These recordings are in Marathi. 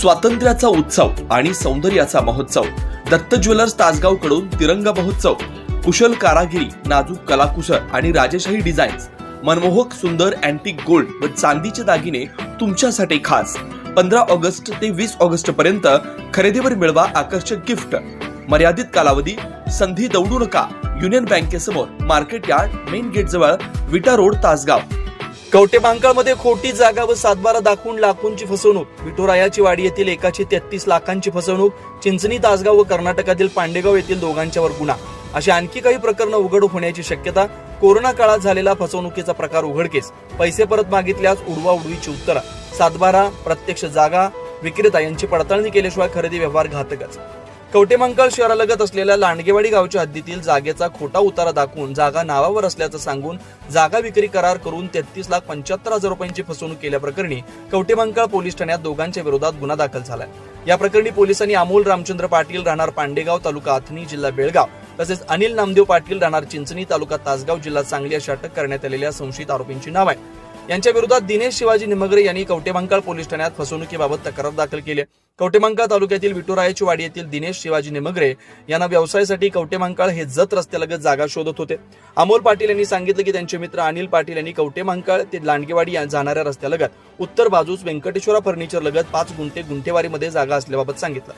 स्वातंत्र्याचा उत्सव आणि सौंदर्याचा महोत्सव. दत्त ज्वेलर्स तासगावकडून तिरंगा महोत्सव. कुशल कारागिरी नाजूक कलाकुसर आणि राजेशाही डिझाईन्स. मनमोहक सुंदर अँटिक गोल्ड व चांदीचे दागिने तुमच्यासाठी खास. पंधरा ऑगस्ट ते वीस ऑगस्ट पर्यंत खरेदीवर मिळवा आकर्षक गिफ्ट. मर्यादित कालावधी संधी दौडू नका. युनियन बँकेसमोर मार्केट यार्ड मेन गेट जवळ विटा रोड तासगाव. कवटे बांकाळमध्ये खोटी जागा व सातबारा दाखवून लाखोंची फसवणूक. विठोरायाची वाडी येथील एकाची तेहतीस लाखांची फसवणूक. चिंचणी तासगाव व कर्नाटकातील पांडेगाव येथील दोघांच्यावर गुन्हा. अशी आणखी काही प्रकरणं उघड होण्याची शक्यता कोरोना काळात झालेला फसवणुकीचा प्रकार उघडकीस पैसे परत मागितल्यास उडवा उडवीची उत्तरं. सातबारा प्रत्यक्ष जागा विक्रेता यांची पडताळणी केल्याशिवाय खरेदी व्यवहार घातकच. कवटेमंकाळ शहरालगत असलेल्या लांडगेवाडी गावच्या हद्दीतील जागेचा खोटा उतारा दाखवून जागा नावावर असल्याचं सांगून जागा विक्री करार करून तेहतीस लाख पंच्याहत्तर हजार रुपयांची फसवणूक केल्याप्रकरणी कवटेमंकाळ पोलीस ठाण्यात दोघांच्या विरोधात गुन्हा दाखल झालाय. या प्रकरणी पोलिसांनी अमोल रामचंद्र पाटील राहणार पांडेगाव तालुका अथणी जिल्हा बेळगाव. तसेच अनिल नामदेव पाटील राहणार चिंचणी तालुका तासगाव जिल्हा सांगली अशी अटक करण्यात आलेल्या संशयित आरोपींची नाव आहे यांच्या विरोधात दिनेश शिवाजी निमगरे यांनी कवटेमंकाळ पोलीस ठाण्यात फसवणुकीबाबत तक्रार दाखल केली कवटेमंकाळ तालुक्यातील विठुरायाची वाडी येथील दिनेश शिवाजी निमगरे यांना व्यवसायासाठी कवटेमंकाळ हे जत रस्त्यालगत जागा शोधत होते. अमोल पाटील यांनी सांगितलं की त्यांचे मित्र अनिल पाटील यांनी कवटेमंकाळ ते लांडगेवाडी जाणाऱ्या रस्त्यालगत उत्तर बाजूस व्यंकटेश्वरा फर्निचर लगत पाच गुंठे गुंठेवारीमध्ये जागा असल्याबाबत सांगितलं.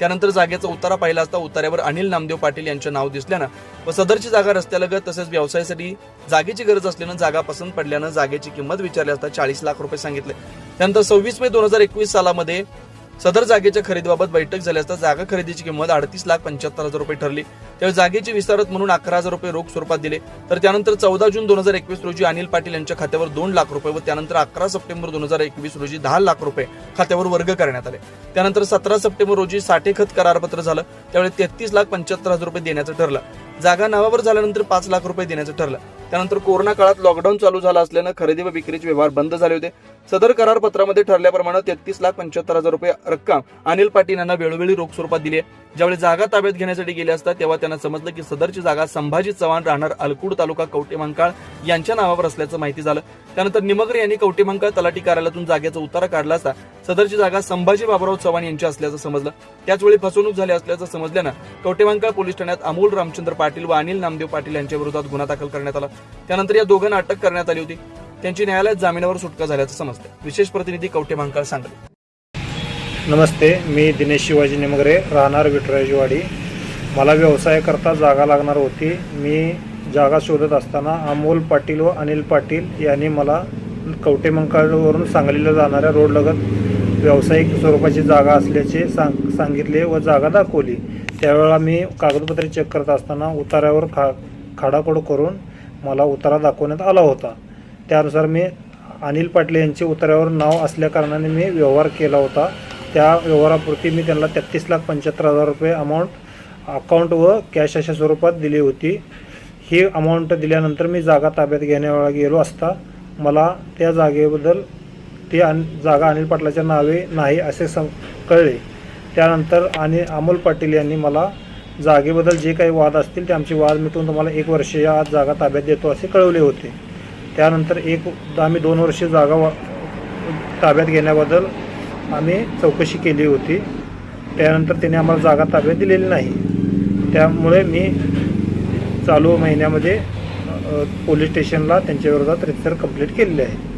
त्यानंतर जागेचा उतारा पाहिला असता उतार्यावर अनिल नामदेव पाटील यांचे नाव दिसल्यानं व सदरची जागा रस्त्यालगत तसेच व्यवसायासाठी जागेची गरज असल्यानं जागा पसंत पडल्यानं जागेची किंमत विचारली असता चाळीस लाख रुपये सांगितले. त्यानंतर सव्वीस मे दोन हजार एकवीस सालामध्ये सदर जागेच्या खरेदीबाबत बैठक झाली असता जागा खरेदीची किंमत अडतीस लाख पंच्याहत्तर हजार रुपये ठरली. त्यावेळी जागेची विस्तारत म्हणून अकरा हजार रुपये रोख स्वरूपात दिले. तर त्यानंतर चौदा जून दोन हजार एकवीस रोजी अनिल पाटील यांच्या खात्यावर दोन लाख रुपये व त्यानंतर अकरा सप्टेंबर दोन हजार एकवीस रोजी दहा लाख रुपये खात्यावर वर्ग करण्यात आले. त्यानंतर सतरा सप्टेंबर रोजी साठे खत करारपत्र झालं. त्यावेळी तेहतीस लाख पंच्याहत्तर हजार रुपये देण्याचं ठरलं. जागा नावावर झाल्यानंतर पाच लाख रुपये देण्याचं ठरलं. त्यानंतर कोरोना काळात लॉकडाऊन चालू झाला असल्यानं खरेदी व विक्रीचे व्यवहार बंद झाले होते. सदर करारपत्रामध्ये ठरल्याप्रमाणे तेहतीस लाख पंच्याहत्तर हजार रुपये रक्कम अनिल पाटील यांना वेळोवेळी रोख स्वरूपात दिली आहे. ज्यावेळी जागा ताब्यात घेण्यासाठी गेले असता तेव्हा त्यांना समजलं की सदरची जागा संभाजी चव्हाण राहणार अलकुड तालुका कवटेमंकाळ यांच्या नावावर असल्याचं माहिती झालं. त्यानंतर निमगरे यांनी कवटेमंकाळ तलाठी कार्यालयातून जागेचा उतारा काढला असता सदरची जागा संभाजी बाबुराव चव्हाण यांची असल्याचं समजलं. त्याचवेळी फसवणूक झाली असल्याचं समजल्यानं कवटेमंकाळ पोलीस ठाण्यात अमोल रामचंद्र पाटील व अनिल नामदेव पाटील यांच्या विरोधात गुन्हा दाखल करण्यात आला. त्यानंतर या दोघांना अटक करण्यात आली होती. त्यांची न्यायालयात जामिनावर सुटका झाल्याचं समजतं. विशेष प्रतिनिधी कवटेमंकाळ सांगले. नमस्ते मी दिनेश शिवाजी निमगरे राहणार विठराजीवाडी मला व्यवसायाकरता जागा लागणार होती. मी जागा शोधत असताना अमोल पाटील व अनिल पाटील यांनी मला कवटेमंकाळवरून सांगलीला जाणाऱ्या रोडलगत व्यावसायिक स्वरूपाची जागा असल्याचे सांग सांगितले व जागा दाखवली. त्यावेळेला मी कागदपत्रे चेक करत असताना उतारावर खा खाडाखोड करून मला उतारा दाखवण्यात आला होता. त्यानुसार मी अनिल पाटील यांचे उतारावर नाव असल्याकारणाने मी व्यवहार केला होता. त्या व्यवहारापुरती मी त्यांना तेहतीस लाख पंच्याहत्तर हजार रुपये अमाऊंट अकाउंट व कॅश अशा स्वरूपात दिली होती. ही अमाऊंट दिल्यानंतर मी जागा ताब्यात घेण्यावेळा गेलो असता मला त्या जागेबद्दल ती अन जागा अनिल पाटलाच्या नावे नाही असे सम कळले. त्यानंतर आणि अमोल पाटील यांनी मला जागेबद्दल जे काही वाद असतील ते आमचे वाद मिटवून तुम्हाला एक वर्ष या आज जागा ताब्यात देतो असे कळवले होते. त्यानंतर एक आम्ही दोन वर्ष जागा वा ताब्यात घेण्याबद्दल आम्ही चौकशी केली होती. त्यानंतर त्याने आम्हाला जागा ताब्यात दिलेली नाही. त्यामुळे मी चालू महिन्यामध्ये पोलीस स्टेशनला त्यांच्या विरोधात रितसर कंप्लीट केलेली आहे.